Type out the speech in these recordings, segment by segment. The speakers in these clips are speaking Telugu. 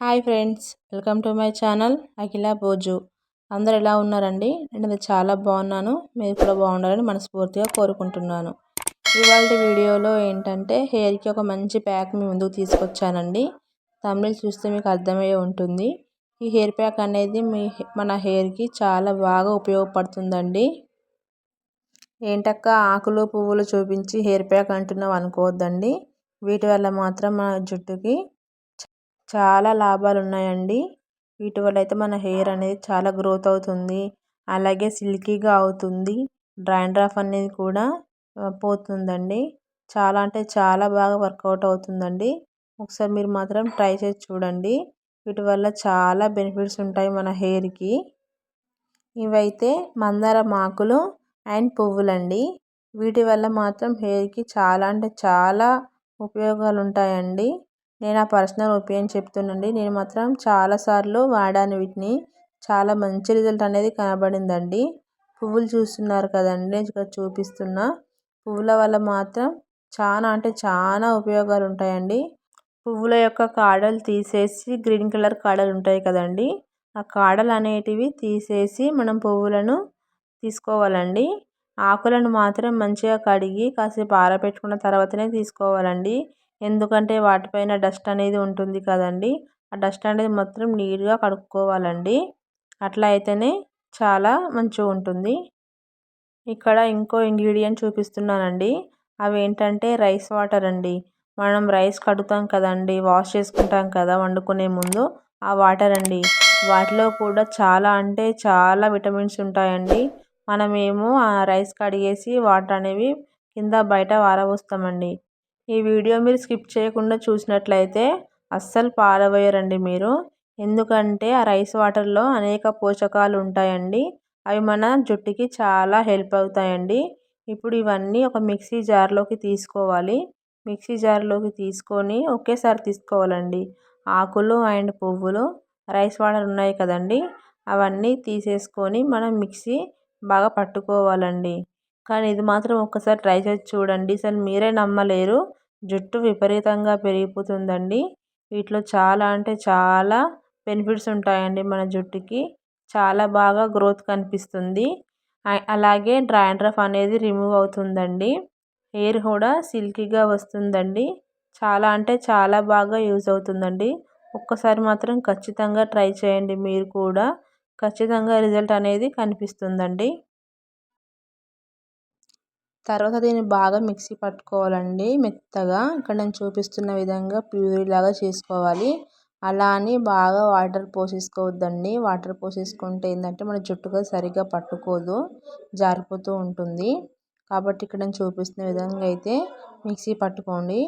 Hi friends welcome to my channel Akhila Boju. అందరు ఎలా ఉన్నారండి? నేను చాలా బాగున్నాను. మీరు కూడా బాగుండాలని మనస్ఫూర్తిగా కోరుకుంటున్నాను. ఇవాళ వీడియోలో ఏంటంటే హెయిర్కి ఒక మంచి ప్యాక్ మీ ముందుకు తీసుకొచ్చానండి. తమిళ చూస్తే మీకు అర్థమయ్యే ఉంటుంది. ఈ హెయిర్ ప్యాక్ అనేది మీ మన హెయిర్కి చాలా బాగా ఉపయోగపడుతుందండి. ఏంటక్క ఆకులు పువ్వులు చూపించి హెయిర్ ప్యాక్ అంటున్నాం అనుకోవద్దండి. వీటి వల్ల మాత్రం మన జుట్టుకి చాలా లాభాలు ఉన్నాయండి వీటి వల్ల అయితే మన హెయిర్ అనేది చాలా గ్రోత్ అవుతుంది. అలాగే సిల్కీగా అవుతుంది. డ్రాండ్రఫ్ అనేది కూడా పోతుందండి. చాలా అంటే చాలా బాగా వర్కౌట్ అవుతుందండి. ఒకసారి మీరు మాత్రం ట్రై చేసి చూడండి. వీటి వల్ల చాలా బెనిఫిట్స్ ఉంటాయి మన హెయిర్కి. ఇవైతే మందారం ఆకులు అండ్ పువ్వులండి. వీటి వల్ల మాత్రం హెయిర్కి చాలా అంటే చాలా ఉపయోగాలు ఉంటాయండి నేను ఆ పర్సనల్ ఒపీనియన్ చెప్తున్నాండి నేను మాత్రం చాలాసార్లు వాడాను వీటిని. చాలా మంచి రిజల్ట్ అనేది కనబడిందండి. పువ్వులు చూస్తున్నారు కదండి. ఇక్కడ చూపిస్తున్న. పువ్వుల వల్ల మాత్రం చాలా అంటే చాలా ఉపయోగాలు ఉంటాయండి. పువ్వుల యొక్క కాడలు తీసేసి గ్రీన్ కలర్ కాడలు ఉంటాయి కదండి. ఆ కాడలు అనేటివి తీసేసి మనం పువ్వులను తీసుకోవాలండి. ఆకులను మాత్రం మంచిగా కడిగి కాసేపు ఆరబెట్టుకున్న తర్వాతనే తీసుకోవాలండి. ఎందుకంటే వాటిపైన డస్ట్ అనేది ఉంటుంది కదండి. ఆ డస్ట్ అనేది మొత్తం నీట్గా కడుక్కోవాలండి. అట్లా అయితేనే చాలా మంచిగా ఉంటుంది. ఇక్కడ ఇంకో ఇంగ్రీడియంట్ చూపిస్తున్నానండి. అవి ఏంటంటే రైస్ వాటర్ అండి. మనం రైస్ కడుగుతాం కదండి వాష్ చేసుకుంటాం కదా వండుకునే ముందు ఆ వాటర్ అండి. వాటిలో కూడా చాలా అంటే చాలా విటమిన్స్ ఉంటాయండి. మనమేమో ఆ రైస్ కడిగేసి వాటర్ అనేవి కింద బయట పారబోస్తామండి ఈ వీడియో మీరు స్కిప్ చేయకుండా చూసినట్లయితే అస్సలు పారవేయరండి మీరు. ఎందుకంటే ఆ రైస్ వాటర్లో అనేక పోషకాలు ఉంటాయండి. అవి మన జుట్టుకి చాలా హెల్ప్ అవుతాయండి. ఇప్పుడు ఇవన్నీ ఒక మిక్సీ జార్లోకి తీసుకోవాలి. మిక్సీ జార్లోకి తీసుకొని ఒకేసారి తీసుకోవాలండి. ఆకులు అండ్ పువ్వులు రైస్ వాటర్ ఉన్నాయి కదండి. అవన్నీ తీసేసుకొని మనం మిక్సీ బాగా పట్టుకోవాలండి. కానీ ఇది మాత్రం ఒక్కసారి ట్రై చేసి చూడండి. అసలు మీరే నమ్మలేరు. జుట్టు విపరీతంగా పెరిగిపోతుందండి. వీటిలో చాలా అంటే చాలా బెనిఫిట్స్ ఉంటాయండి మన జుట్టుకి. చాలా బాగా గ్రోత్ కనిపిస్తుంది. అలాగే డ్రాండ్రఫ్ అనేది రిమూవ్ అవుతుందండి. హెయిర్ కూడా సిల్కీగా వస్తుందండి. చాలా అంటే చాలా బాగా యూజ్ అవుతుందండి. ఒక్కసారి మాత్రం ఖచ్చితంగా ట్రై చేయండి మీరు కూడా. ఖచ్చితంగా రిజల్ట్ అనేది కనిపిస్తుందండి. తర్వాత దీన్ని బాగా మిక్సీ పట్టుకోవాలండి మెత్తగా. ఇక్కడ నేను చూపిస్తున్న విధంగా ప్యూరీ లాగా చేసుకోవాలి. అలా అని బాగా వాటర్ పోసేసుకోవద్దండి. వాటర్ పోసేసుకుంటే ఏంటంటే మన జుట్టుగా సరిగ్గా పట్టుకోదు జారిపోతూ ఉంటుంది. కాబట్టి ఇక్కడ నేను చూపిస్తున్న విధంగా అయితే మిక్సీ పట్టుకోండి.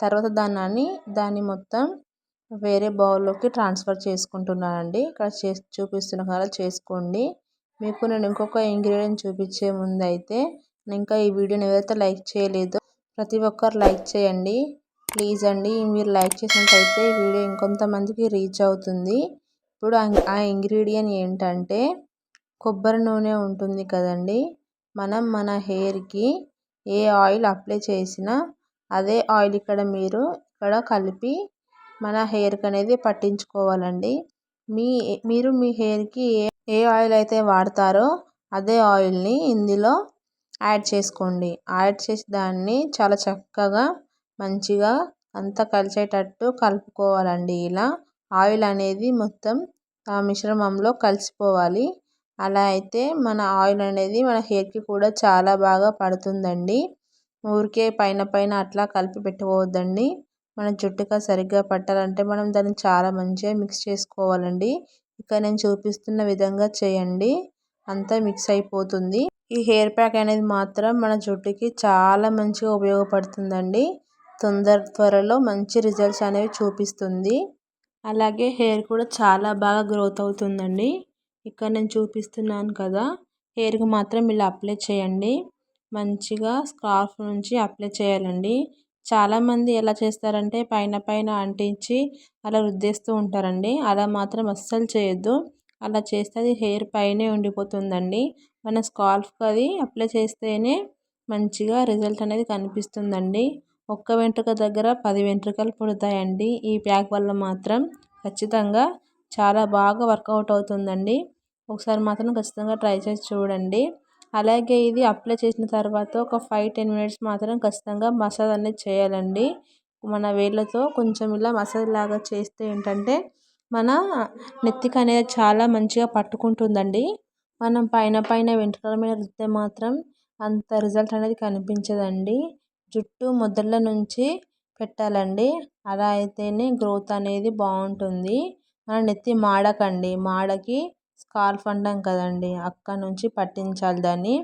తర్వాత దాన్ని దాన్ని మొత్తం వేరే బౌల్లోకి ట్రాన్స్ఫర్ చేసుకుంటున్నానండి. ఇక్కడ చే చూపిస్తున్న కదా చేసుకోండి. మీకు నేను ఇంకొక ఇంగ్రీడియంట్ చూపించే ముందు అయితే ఇంకా ఈ వీడియోని ఎవరైతే లైక్ చేయలేదో ప్రతి ఒక్కరు లైక్ చేయండి. ప్లీజ్ అండి మీరు లైక్ చేసినట్టయితే ఈ వీడియో ఇంకొంతమందికి రీచ్ అవుతుంది. ఇప్పుడు ఆ ఇంగ్రీడియంట్ ఏంటంటే కొబ్బరి నూనె ఉంటుంది కదండి. మనం మన హెయిర్కి ఏ ఆయిల్ అప్లై చేసినా అదే ఆయిల్ ఇక్కడ మీరు ఇక్కడ కలిపి మన హెయిర్కి అనేది పట్టించుకోవాలండి. మీ మీరు మీ హెయిర్కి ఏ ఏ ఆయిల్ అయితే వాడతారో అదే ఆయిల్ని ఇందులో యాడ్ చేసుకోండి. యాడ్ చేసి దాన్ని చాలా చక్కగా మంచిగా అంతా కలిసేటట్టు కలుపుకోవాలండి. ఇలా ఆయిల్ అనేది మొత్తం ఆ మిశ్రమంలో కలిసిపోవాలి. అలా అయితే మన ఆయిల్ అనేది మన హెయిర్కి కూడా చాలా బాగా పడుతుందండి. ఊరికే పైన పైన అట్లా కలిపి పెట్టుకోవద్దండి. మన జుట్టుగా సరిగ్గా పట్టాలంటే మనం దాన్ని చాలా మంచిగా మిక్స్ చేసుకోవాలండి. ఇక్కడ నేను చూపిస్తున్న విధంగా చేయండి. అంతా మిక్స్ అయిపోతుంది. ఈ హెయిర్ ప్యాక్ అనేది మాత్రం మన జుట్టుకి చాలా మంచిగా ఉపయోగపడుతుందండి. తొందర త్వరలో మంచి రిజల్ట్స్ అనేవి చూపిస్తుంది. అలాగే హెయిర్ కూడా చాలా బాగా గ్రోత్ అవుతుందండి. ఇక్కడ నేను చూపిస్తున్నాను కదా హెయిర్కి మాత్రం ఇలా అప్లై చేయండి. మంచిగా స్కార్ఫ్ నుంచి అప్లై చేయాలండి. చాలామంది ఎలా చేస్తారంటే పైన పైన అంటించి అలా రుద్దేస్తూ ఉంటారండి. అలా మాత్రం అస్సలు చేయొద్దు. అలా చేస్తే అది హెయిర్ పైనే ఉండిపోతుందండి. మన స్కాల్ఫ్కి అది అప్లై చేస్తేనే మంచిగా రిజల్ట్ అనేది కనిపిస్తుందండి. ఒక్క వెంట్రుక దగ్గర పది వెంట్రుకలు పుడతాయండి. ఈ ప్యాక్ వల్ల మాత్రం ఖచ్చితంగా చాలా బాగా వర్కౌట్ అవుతుందండి. ఒకసారి మాత్రం ఖచ్చితంగా ట్రై చేసి చూడండి. అలాగే ఇది అప్లై చేసిన తర్వాత ఒక ఫైవ్ టెన్ మినిట్స్ మాత్రం ఖచ్చితంగా మసాజ్ అనేది చేయాలండి. మన వేళ్ళతో కొంచెం ఇలా మసాజ్ లాగా చేస్తే ఏంటంటే మన నెత్తికి అనేది చాలా మంచిగా పట్టుకుంటుందండి. మనం పైన పైన వెంట్రుకల మీద రుద్దితే మాత్రం అంత రిజల్ట్ అనేది కనిపించదండి. జుట్టు మొదళ్ళ నుంచి పెట్టాలండి. అలా అయితేనే గ్రోత్ అనేది బాగుంటుంది. మన నెత్తి మాడకండి. మాడకి స్కార్ఫ్ అంటాం కదండి. అక్కడ నుంచి పట్టించాలి దాన్ని.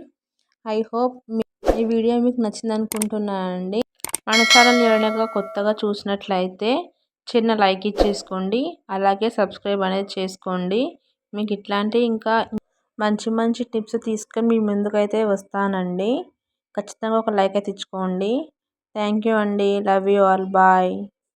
ఐ హోప్ ఈ వీడియో మీకు నచ్చింది అనుకుంటున్నానండి మన ఛానల్ ఎవరైనా కొత్తగా చూసినట్లయితే చిన్న లైక్ ఇచ్చేసుకోండి. అలాగే సబ్స్క్రైబ్ అనేది చేసుకోండి. మీకు ఇట్లాంటి ఇంకా మంచి మంచి టిప్స్ తీసుకొని మీ ముందుకైతే వస్తానండి. ఖచ్చితంగా ఒక లైక్ అయితే ఇచ్చుకోండి థ్యాంక్ యూ అండి. Love you all. బాయ్.